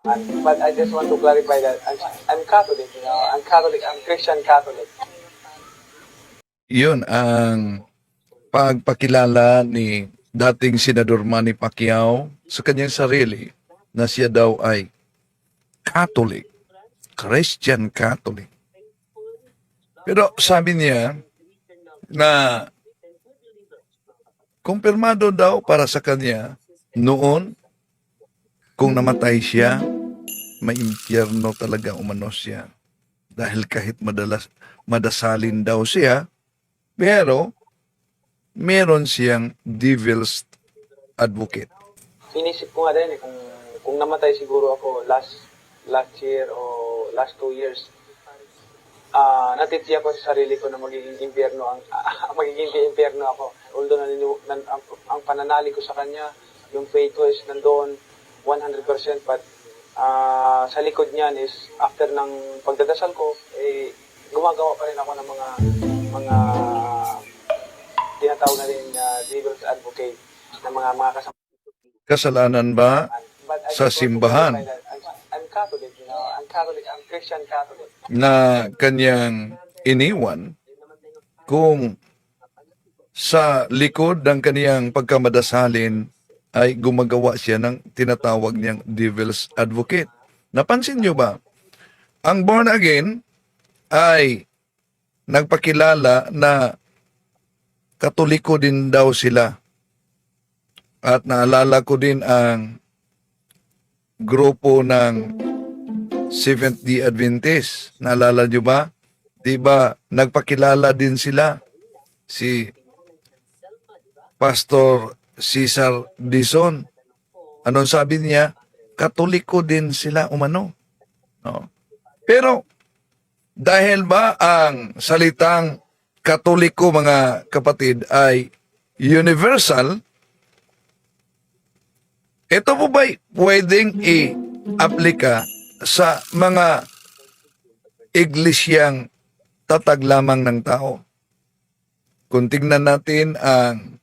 And, but I just want to clarify that I'm, I'm Catholic, you know, I'm Catholic, I'm Christian Catholic. Yun ang pagpakilala ni dating Senador Manny Pacquiao sa kanyang sarili na siya daw ay Catholic, Christian Catholic. Pero sabi niya na kumpirmado daw para sa kanya noon kung namatay siya, may impyerno talaga umano siya. Dahil kahit madalas, madasalin daw siya, pero meron siyang devil's advocate. Inisip ko nga din eh, kung, kung namatay siguro ako last last year o last two years, ah natitiya ko sa sarili ko na magiging impyerno ang magiging impyerno ako. Although naninu, nan, ang, ang pananali ko sa kanya, yung faith ko is nandoon 100% but ah sa likod niyan is after ng pagdadasal ko, eh, gumagawa pa rin ako ng mga mga tinatawag na rin na devil's advocate ng mga mga kasama. Kasalanan ba Sa simbahan. I'm Catholic, you know, I'm Catholic, I'm Christian Catholic. na kanyang iniwan kung sa likod ng kaniyang pagkamadasalin ay gumagawa siya ng tinatawag niyang devil's advocate. Napansin niyo ba? Ang born again ay nagpakilala na katoliko din daw sila. At naalala ko din ang grupo ng Seventh-day Adventist. Naalala niyo ba? Di ba nagpakilala din sila si Pastor Cesar Dizon. Anong sabi niya? Katoliko din sila umano. No? Pero dahil ba ang salitang katoliko mga kapatid ay universal, ito po ba'y pwedeng i-aplika sa mga iglesyang tatag lamang ng tao? Kung tignan natin ang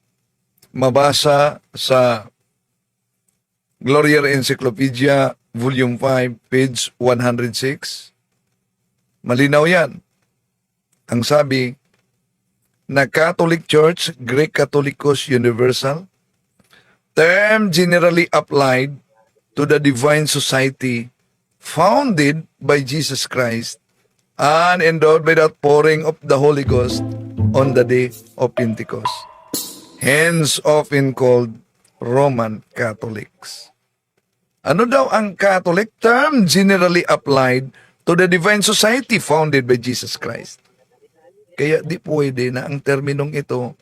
mabasa sa Gloria Encyclopedia Volume 5, page 106, malinaw yan. Ang sabi, na Catholic Church, Greek Catholicos Universal, term generally applied to the divine society founded by Jesus Christ and endowed by the pouring of the Holy Ghost on the day of Pentecost. Hence often called Roman Catholics. Ano daw ang Catholic term generally applied to the divine society founded by Jesus Christ? Kaya di pwede na ang terminong ito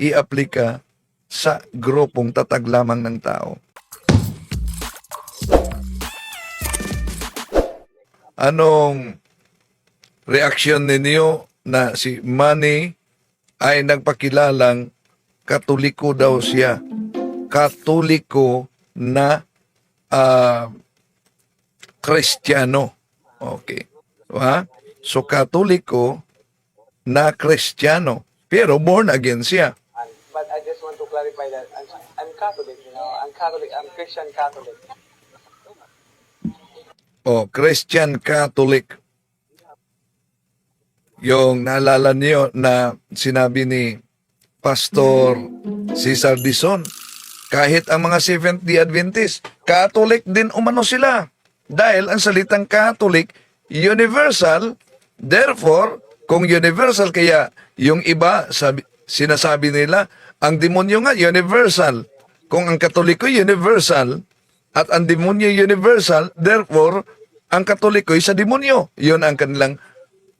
i-aplika sa grupong tatag lamang ng tao. Anong reaksyon ninyo na si Manny ay nagpakilalang katoliko daw siya? Katoliko na ah, Kristiyano. Okay. Ha? So, katoliko na Kristiyano. Pero born again siya. But I just want to clarify that I'm, I'm Catholic, you know, I'm Catholic, I'm Christian Catholic. O, Christian Catholic. Yung naalala niyo na sinabi ni Pastor Cesar Dizon, kahit ang mga Seventh-day Adventist, Catholic din umano sila. Dahil ang salitang Catholic, universal, therefore, kung universal, kaya yung iba, sabi, sinasabi nila, ang demonyo nga, universal. Kung ang Katoliko, universal, at ang demonyo universal, therefore, ang Katoliko sa demonyo. Yun ang kanilang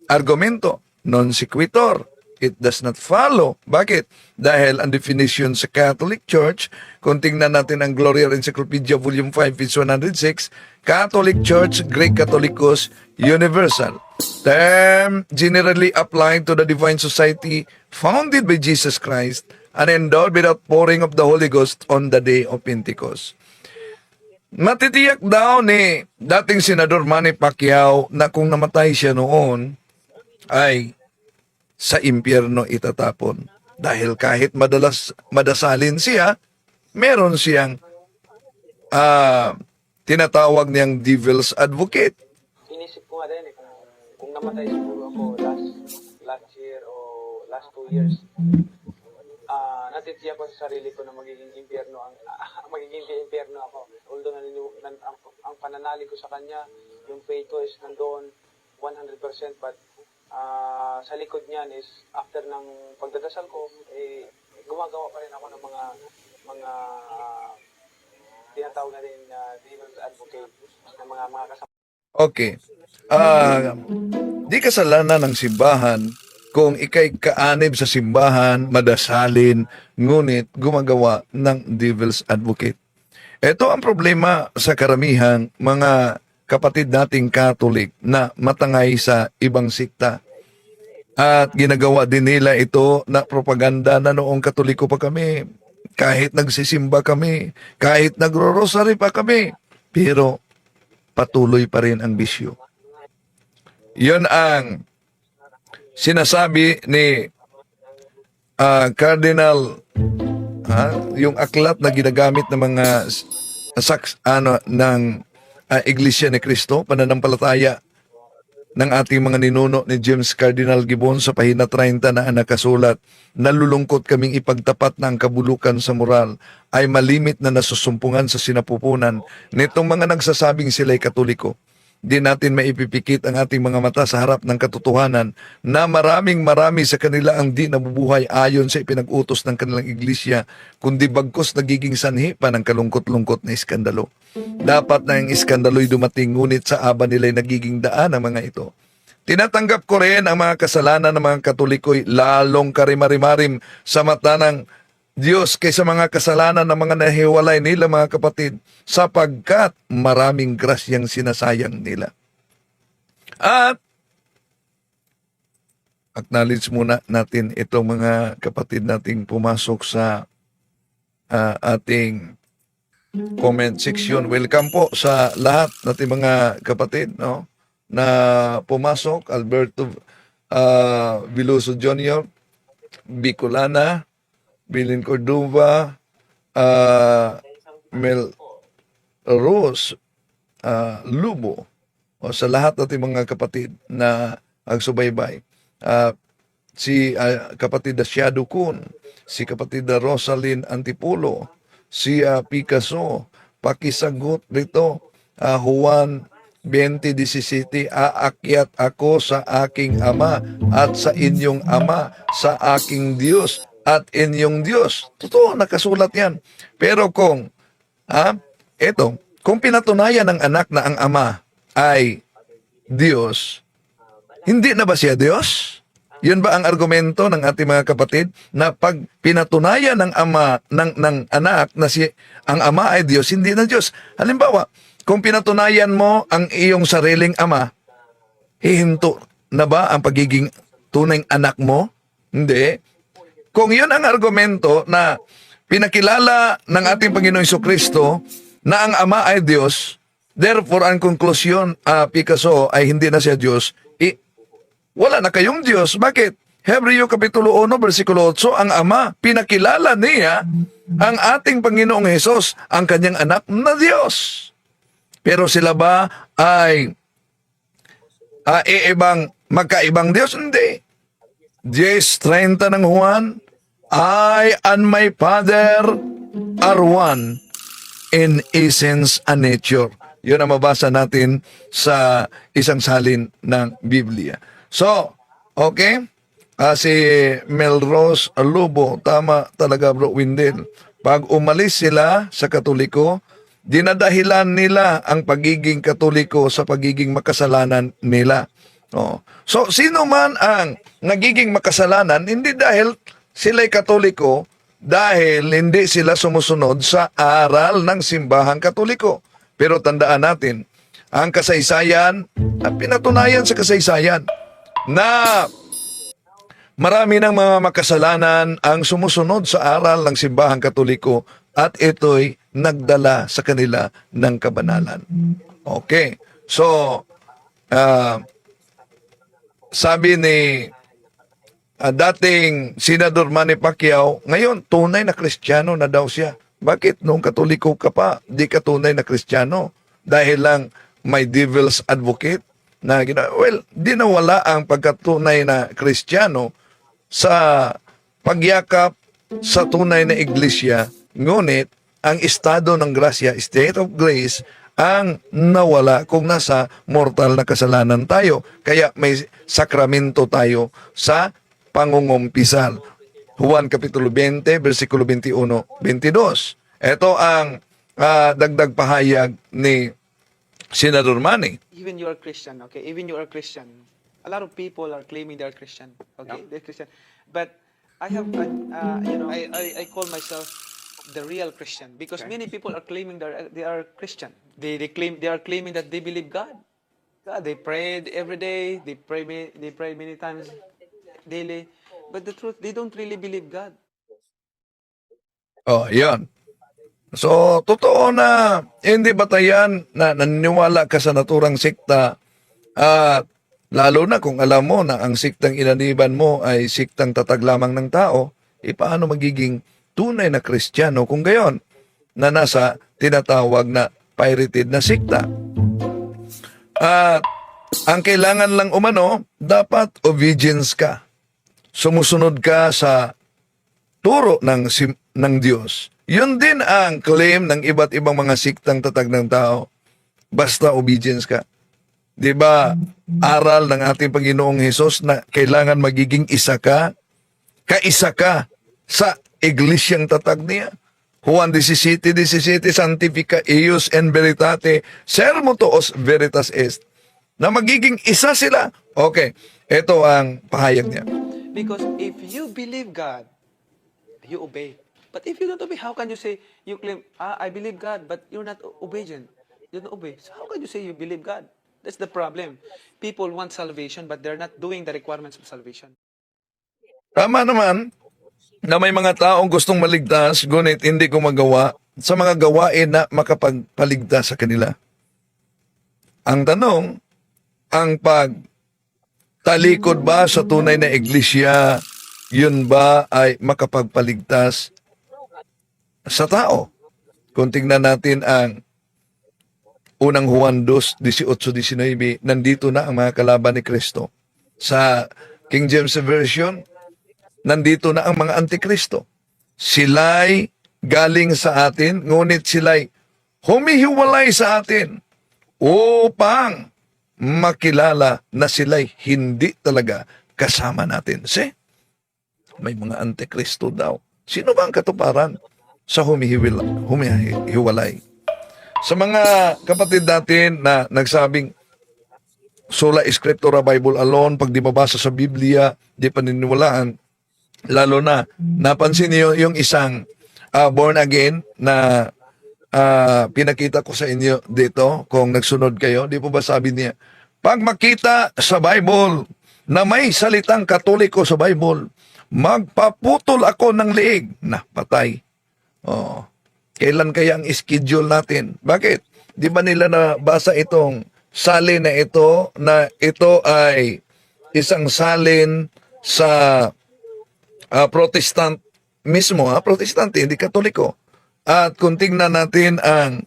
argumento. Non sequitur. It does not follow. Bakit? Dahil ang definition sa Catholic Church, kung tingnan natin ang Gloria Encyclopedia Volume 5, page 106, Catholic Church, Greek Catholicos, Universal. Term generally applied to the divine society founded by Jesus Christ and endowed without pouring of the Holy Ghost on the day of Pentecost. Matitiyak daw ni dating Senador Manny Pacquiao na kung namatay siya noon ay sa impyerno itatapon. Dahil kahit madalas madasalin siya, meron siyang ah, tinatawag niyang devil's advocate. Inisip ko nga din eh, kung, kung namatay siguro ako last last year o last two years, ah natitiya ko sa sarili ko na magiging impyerno ang magiging impyerno ako. Although naniniw, nan, ang, ang pananalig ko sa kanya, yung faith ko is nandoon 100% but ah sa likod niyan is after ng pagdadasal ko, eh, gumagawa pa rin ako ng mga mga ah, tinatawag na rin na devil's advocate ng mga mga kasama Okay. Ah, di kasalanan ng simbahan kung ikay kaanib sa simbahan, madasalin, ngunit gumagawa ng devil's advocate. Ito ang problema sa karamihang mga kapatid nating Katolik na matangay sa ibang sikta. At ginagawa din nila ito na propaganda na noong katoliko pa kami. Kahit nagsisimba kami, kahit nagro-rosary pa kami. Pero patuloy pa rin ang bisyo. Yun ang sinasabi ni ah, Cardinal ha, yung aklat na ginagamit ng mga saks ano ng ah, Iglesia ni Cristo pananampalataya ng ating mga ninuno ni James Cardinal Gibbon sa pahina 30 na nakasulat, nalulungkot kaming ipagtapat na ang kabulukan sa moral ay malimit na nasusumpungan sa sinapupunan nitong mga nagsasabing sila'y katoliko. Di natin maipipikit ang ating mga mata sa harap ng katotohanan na maraming marami sa kanila ang di nabubuhay ayon sa ipinag-utos ng kanilang iglesia, kundi bagkos nagiging sanhi pa ng kalungkot-lungkot na iskandalo. Dapat na ang iskandalo'y dumating ngunit sa aba nila'y nagiging daan ang mga ito. Tinatanggap ko rin ang mga kasalanan ng mga katoliko'y lalong karimarimarim sa mata ng Diyos kaysa mga kasalanan ng mga nahiwalay nila mga kapatid sapagkat maraming grasyang sinasayang nila. At acknowledge muna natin itong mga kapatid nating pumasok sa ah, ating comment section. Welcome po sa lahat nating mga kapatid no na pumasok Alberto uh, Viloso Jr., Bicolana, Bilin Cordova, uh, Mel Rose, uh, Lubo, o sa lahat nating mga kapatid na agsubaybay. Uh, si uh, kapatid na Shadow Kun, si kapatid na Rosalyn Antipulo, si uh, Picasso, pakisagot rito, uh, Juan 2017, aakyat ako sa aking ama at sa inyong ama, sa aking Diyos at inyong Diyos. Totoo, nakasulat yan. Pero kung, ha, eto, kung pinatunayan ng anak na ang ama ay Diyos, hindi na ba siya Diyos? Yun ba ang argumento ng ating mga kapatid na pag pinatunayan ng ama ng ng anak na si ang ama ay Diyos, hindi na Diyos. Halimbawa, kung pinatunayan mo ang iyong sariling ama, hihinto na ba ang pagiging tunay anak mo? Hindi. Kung yun ang argumento na pinakilala ng ating Panginoong Iso Kristo na ang Ama ay Diyos, therefore ang konklusyon, ah, Picasso, ay hindi na siya Diyos, i- wala na kayong Diyos. Bakit? Hebreo Kapitulo 1, versikulo 8, ang Ama, pinakilala niya ang ating Panginoong Hesus, ang kanyang anak na Diyos. Pero sila ba ay ah, iibang, magkaibang Diyos? Hindi. 10.30 ng Juan, I and my Father are one in essence and nature. Yun ang mabasa natin sa isang salin ng Biblia. So, okay? Ah, si Melrose Lubo, tama talaga bro Windel. Pag umalis sila sa Katoliko, dinadahilan nila ang pagiging Katoliko sa pagiging makasalanan nila. Oh. So, sino man ang nagiging makasalanan, hindi dahil sila'y Katoliko, dahil hindi sila sumusunod sa aral ng simbahang Katoliko. Pero tandaan natin, ang kasaysayan, ang pinatunayan sa kasaysayan, na marami ng mga makasalanan ang sumusunod sa aral ng simbahang Katoliko at ito'y nagdala sa kanila ng kabanalan. Okay. So, ah, sabi ni ah, dating Senador Manny Pacquiao, ngayon tunay na Kristiyano na daw siya. Bakit nung katoliko ka pa, di ka tunay na Kristiyano? dahil lang may devil's advocate na well, di nawala ang pagkatunay na Kristiyano sa pagyakap sa tunay na iglesia, ngunit ang estado ng grasya, state of grace, ang nawala kung nasa mortal na kasalanan tayo. Kaya may sakramento tayo sa pangungumpisal. Juan Kapitulo 20, versikulo 21, 22. Ito ang ah, dagdag pahayag ni Senador Manny. even you are Christian, okay? Even you are Christian. A lot of people are claiming they're Christian, okay? They're Christian. But I have, uh, you know, I, I, I call myself the real Christian because many people are claiming they're, they are Christian. They, they claim they are claiming that they believe God. God, they prayed every day. They pray they pray many times daily. But the truth, they don't really believe God. Oh, yan. So, totoo na hindi batayan na naniniwala ka sa naturang sikta at lalo na kung alam mo na ang siktang inaniban mo ay siktang tatag lamang ng tao, e paano magiging tunay na kristyano kung gayon na nasa tinatawag na pirated na sikta? At ang kailangan lang umano, dapat obedience ka. Sumusunod ka sa turo ng ng Diyos. Yun din ang claim ng iba't ibang mga siktang tatag ng tao. Basta obedience ka. 'Di ba? Aral ng ating Panginoong Hesus na kailangan magiging isa ka, kaisa ka sa iglesyang tatag niya. Juan 17, 17, Sanctifica eius en veritate, sermo toos veritas est. Na magiging isa sila. Okay, ito ang pahayag niya. Because if you believe God, you obey. But if you don't obey, how can you say you claim, ah, I believe God, but you're not obedient? You don't obey. So how can you say you believe God? That's the problem. People want salvation, but they're not doing the requirements of salvation. Tama naman na may mga taong gustong maligtas, ngunit hindi gumagawa sa mga gawain na makapagpaligtas sa kanila. Ang tanong, ang pag talikod ba sa tunay na iglesia, yun ba ay makapagpaligtas sa tao? Kung tingnan natin ang unang Juan 2, 18-19, nandito na ang mga kalaban ni Kristo. Sa King James Version, nandito na ang mga antikristo. Sila'y galing sa atin, ngunit sila'y humihiwalay sa atin upang makilala na sila'y hindi talaga kasama natin. See? May mga antikristo daw. Sino ba ang katuparan sa humihiwala, humihiwalay? Sa mga kapatid natin na nagsabing sola scriptura Bible alone, pag di mabasa sa Biblia, di paniniwalaan, lalo na napansin niyo yung isang ah, born again na ah, pinakita ko sa inyo dito kung nagsunod kayo, di po ba sabi niya, pag makita sa Bible na may salitang katoliko sa Bible, magpaputol ako ng liig na patay. Oh. Kailan kaya ang schedule natin? Bakit? Di ba nila nabasa itong salin na ito na ito ay isang salin sa ah, protestant mismo, ha? protestante, hindi katoliko. At kung tingnan natin ang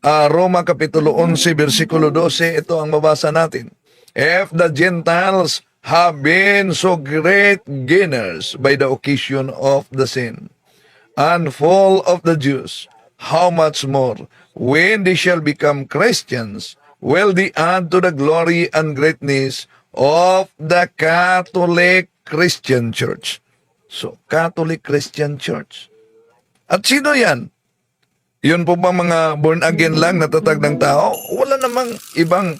ah, Roma Kapitulo 11, versikulo 12, ito ang mabasa natin. If the Gentiles have been so great gainers by the occasion of the sin, and fall of the Jews, how much more, when they shall become Christians, will they add to the glory and greatness of the Catholic Christian Church. So, Catholic Christian Church. At sino yan? Yun po ba mga born again lang natatag ng tao? Wala namang ibang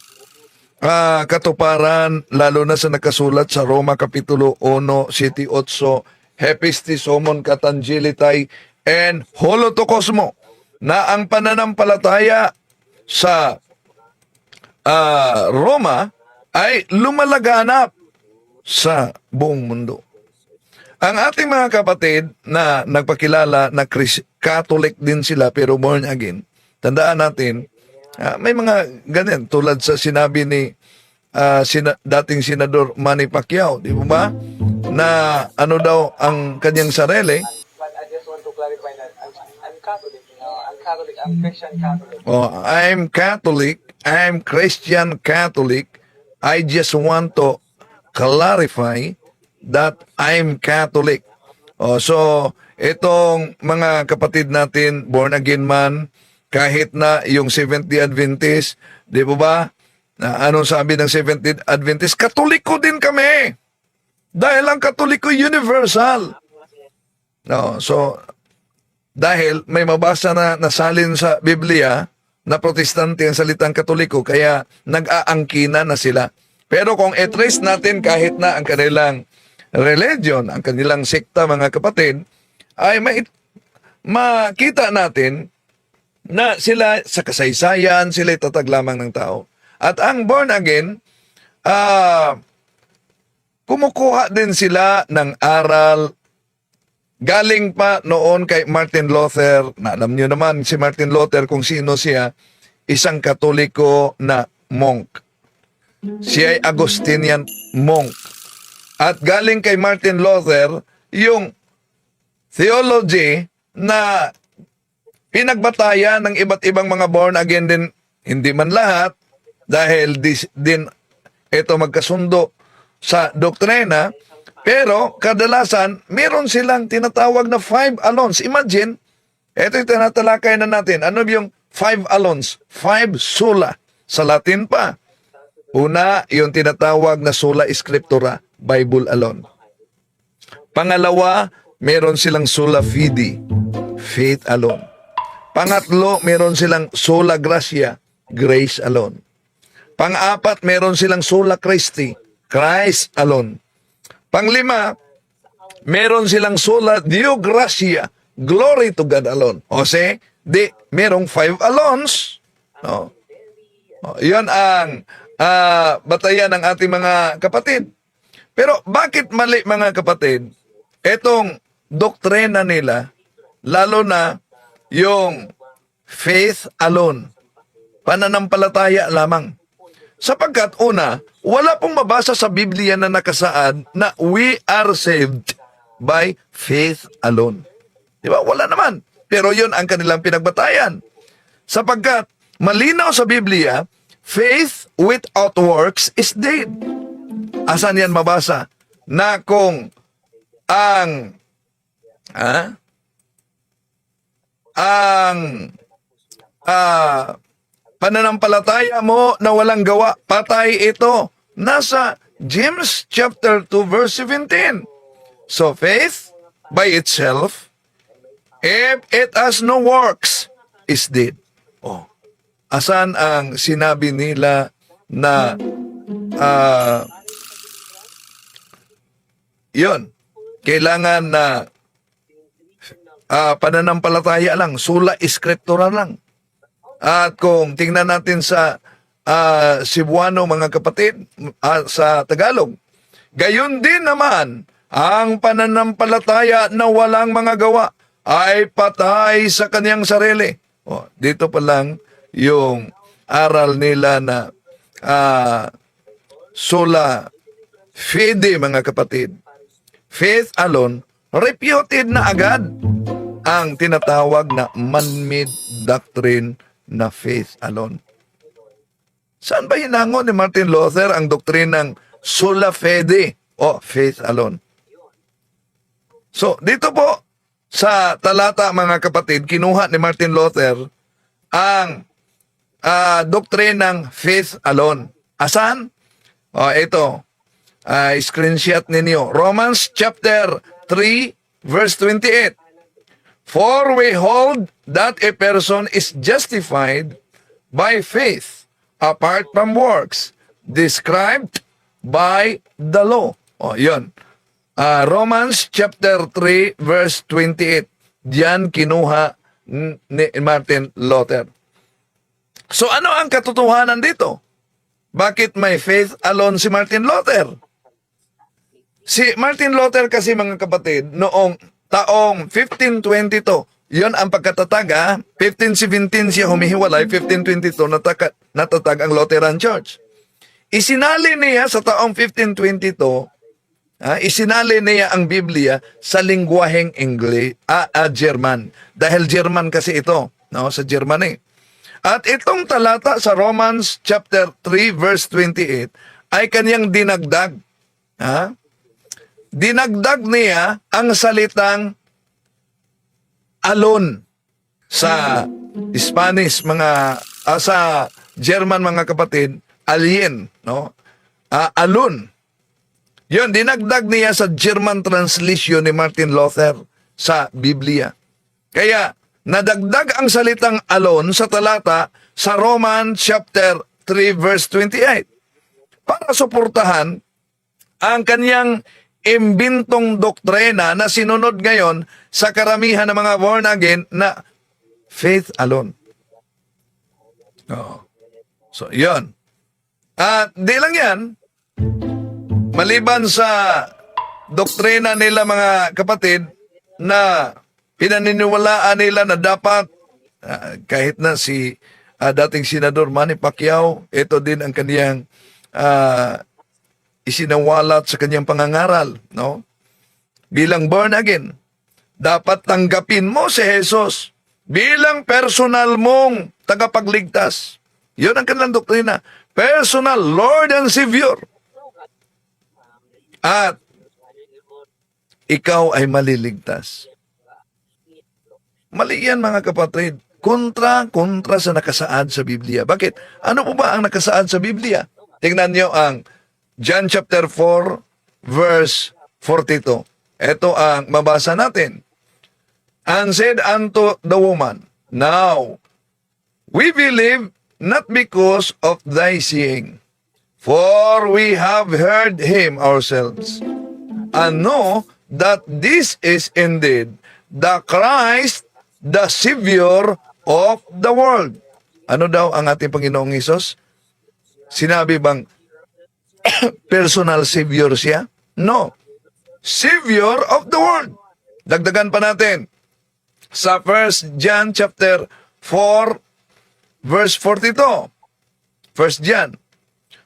ah, katuparan, lalo na sa nakasulat sa Roma Kapitulo 1, 7, 8, Hepistis homon katangilitai and holotokosmo na ang pananampalataya sa ah, Roma ay lumalaganap sa buong mundo. Ang ating mga kapatid na nagpakilala na Chris, Catholic din sila pero born again, tandaan natin, ah, may mga ganyan tulad sa sinabi ni ah, sina- dating Senador Manny Pacquiao, di ba ba? Na ano daw ang kanyang sarili, But I just want to clarify that I'm, I'm Catholic, you know, I'm Catholic I'm Christian Catholic. Oh, I'm Catholic. I'm Christian Catholic. I just want to clarify that I'm Catholic. Oh, so itong mga kapatid natin born again man kahit na yung Seventh Day Adventist, 'di ba ba? Na anong sabi ng Seventh Day Adventist? Katoliko din kami. Dahil ang Katoliko universal. No, so dahil may mabasa na nasalin sa Biblia na protestante ang salitang katoliko, kaya nag-aangkina na sila. Pero kung etrace natin kahit na ang kanilang religion, ang kanilang sekta mga kapatid, ay may, makita natin na sila sa kasaysayan, sila tatag lamang ng tao. At ang born again, ah, kumukuha din sila ng aral Galing pa noon kay Martin Luther, na alam niyo naman si Martin Luther kung sino siya, isang katoliko na monk. Siya ay Agustinian monk. At galing kay Martin Luther, yung theology na pinagbatayan ng iba't ibang mga born again din, hindi man lahat, dahil dis, din ito magkasundo sa doktrina, pero kadalasan, meron silang tinatawag na five alons. Imagine, ito yung tinatalakay na natin. Ano yung five alons? Five sola. Sa Latin pa. Una, yung tinatawag na sola scriptura, Bible alone. Pangalawa, meron silang sola fide, faith alone. Pangatlo, meron silang sola gracia, grace alone. Pang-apat, meron silang sola Christi, Christ alone. Panglima, meron silang sola Deo Gracia, glory to God alone. O say, di, merong five alons. No? O, yun ang ah, batayan ng ating mga kapatid. Pero bakit mali mga kapatid? Etong doktrina nila, lalo na yung faith alone, pananampalataya lamang. Sapagkat una, wala pong mabasa sa Biblia na nakasaad na we are saved by faith alone. Di ba? Wala naman. Pero yun ang kanilang pinagbatayan. Sapagkat malinaw sa Biblia, faith without works is dead. Asan yan mabasa? Na kung ang ah, ang ah, pananampalataya mo na walang gawa, patay ito. Nasa James chapter 2 verse 17. So faith by itself, if it has no works, is dead. Oh. Asan ang sinabi nila na ah yun, kailangan na ah, pananampalataya lang, sula eskriptura lang. At kung tingnan natin sa ah, Cebuano mga kapatid ah, sa Tagalog, gayon din naman ang pananampalataya na walang mga gawa ay patay sa kaniyang sarili. Oh, dito pa lang yung aral nila na ah, sola fide mga kapatid. Faith alone, reputed na agad ang tinatawag na man-made doctrine na faith alone. Saan ba hinango ni Martin Luther ang doktrinang sola fide o faith alone? So, dito po sa talata mga kapatid, kinuha ni Martin Luther ang ah, doktrinang faith alone. Asan? O, ito. Ah, screenshot ninyo. Romans chapter 3 verse 28. For we hold that a person is justified by faith apart from works described by the law. O, yun. Ah, Romans chapter 3 verse 28. Diyan kinuha ni Martin Luther. So ano ang katotohanan dito? Bakit may faith alone si Martin Luther? Si Martin Luther kasi mga kapatid, noong taong 1522, yon ang pagkatatag ha. 1517 siya humihiwalay, 1522 nataka, natatag ang Lutheran Church. Isinali niya sa taong 1522, ha, isinali niya ang Biblia sa lingwaheng English, ah, ah, German. Dahil German kasi ito, no, sa Germany. At itong talata sa Romans chapter 3 verse 28 ay kanyang dinagdag. Ha? Dinagdag niya ang salitang alon sa Spanish mga ah, sa German mga kapatid, alien, no? Ah, alon. Yun, dinagdag niya sa German translation ni Martin Luther sa Biblia. Kaya, nadagdag ang salitang alon sa talata sa Roman chapter 3 verse 28 para suportahan ang kanyang imbintong doktrina na sinunod ngayon sa karamihan ng mga born again na faith alone. Oo. So, yun. At di lang yan, maliban sa doktrina nila mga kapatid na pinaniniwalaan nila na dapat ah, kahit na si ah, dating senador Manny Pacquiao, ito din ang kaniyang ah, isinawalat sa kanyang pangangaral, no? Bilang born again, dapat tanggapin mo si Jesus bilang personal mong tagapagligtas. Yun ang kanilang doktrina. Personal Lord and Savior. At ikaw ay maliligtas. Mali yan mga kapatid. Kontra, kontra sa nakasaad sa Biblia. Bakit? Ano po ba ang nakasaad sa Biblia? Tingnan niyo ang John chapter 4 verse 42. Ito ang mabasa natin. And said unto the woman, Now, we believe not because of thy seeing, for we have heard him ourselves, and know that this is indeed the Christ, the Savior of the world. Ano daw ang ating Panginoong Isos? Sinabi bang personal Savior siya? No. Savior of the world. Dagdagan pa natin. Sa 1 John chapter 4 verse 42. 1 John.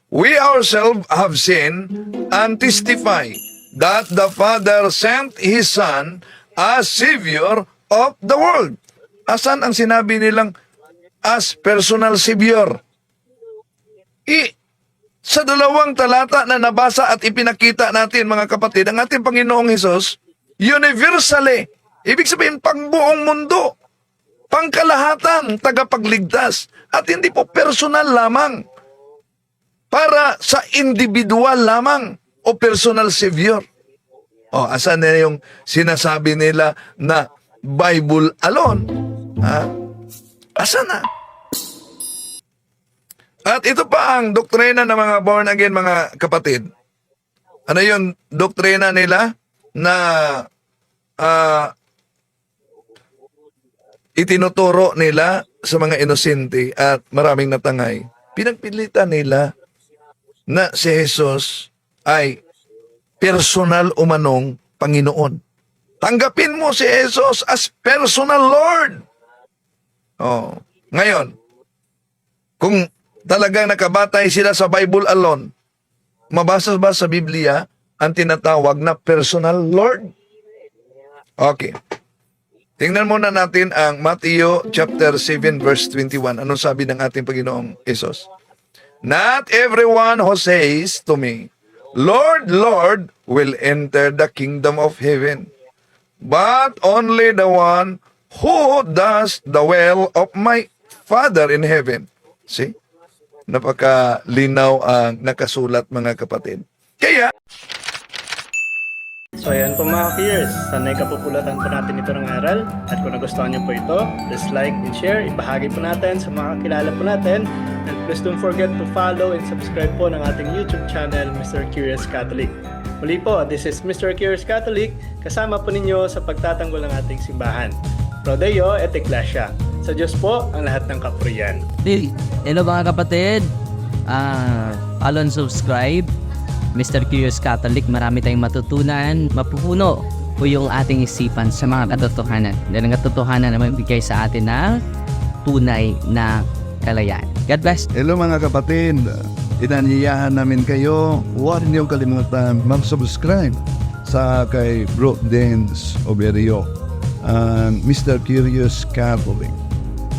We ourselves have seen and testify that the Father sent His Son as Savior of the world. Asan ang sinabi nilang as personal Savior? I, sa dalawang talata na nabasa at ipinakita natin mga kapatid, ang ating Panginoong Hesus, universally, ibig sabihin pangbuong mundo, pangkalahatan, tagapagligtas, at hindi po personal lamang, para sa individual lamang o personal savior. O, asan na yung sinasabi nila na Bible alone? Ha? Asan na? At ito pa ang doktrina ng mga born again mga kapatid. Ano yung doktrina nila na ah, itinuturo nila sa mga inosente at maraming natangay. Pinagpilitan nila na si Jesus ay personal umanong Panginoon. Tanggapin mo si Jesus as personal Lord. Oh, ngayon, kung talagang nakabatay sila sa Bible alone, mabasa ba sa Biblia ang tinatawag na personal Lord? Okay. Tingnan muna natin ang Matthew chapter 7 verse 21. Ano sabi ng ating Panginoong Isos? Not everyone who says to me, Lord, Lord, will enter the kingdom of heaven, but only the one who does the will of my Father in heaven. See? Napakalinaw ang nakasulat mga kapatid. Kaya, So ayan po mga peers, sanay kapupulatan po natin ito ng aral at kung nagustuhan niyo po ito, please like and share, ibahagi po natin sa mga kakilala po natin and please don't forget to follow and subscribe po ng ating YouTube channel, Mr. Curious Catholic. Muli po, this is Mr. Curious Catholic, kasama po ninyo sa pagtatanggol ng ating simbahan. Prodeo et Ecclesia. Sa Diyos po ang lahat ng kapurian. Hey, Hello mga kapatid. Ah, follow and subscribe. Mr. Curious Catholic, marami tayong matutunan, mapupuno po yung ating isipan sa mga katotohanan. Dahil ang katotohanan na magbigay sa atin ng tunay na kalayaan. God bless. Hello mga kapatid, inanyayahan namin kayo, huwag niyong kalimutan mag-subscribe sa kay Bro Dance Oberio and Mr. Curious Catholic.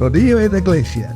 Rodillo et Iglesia,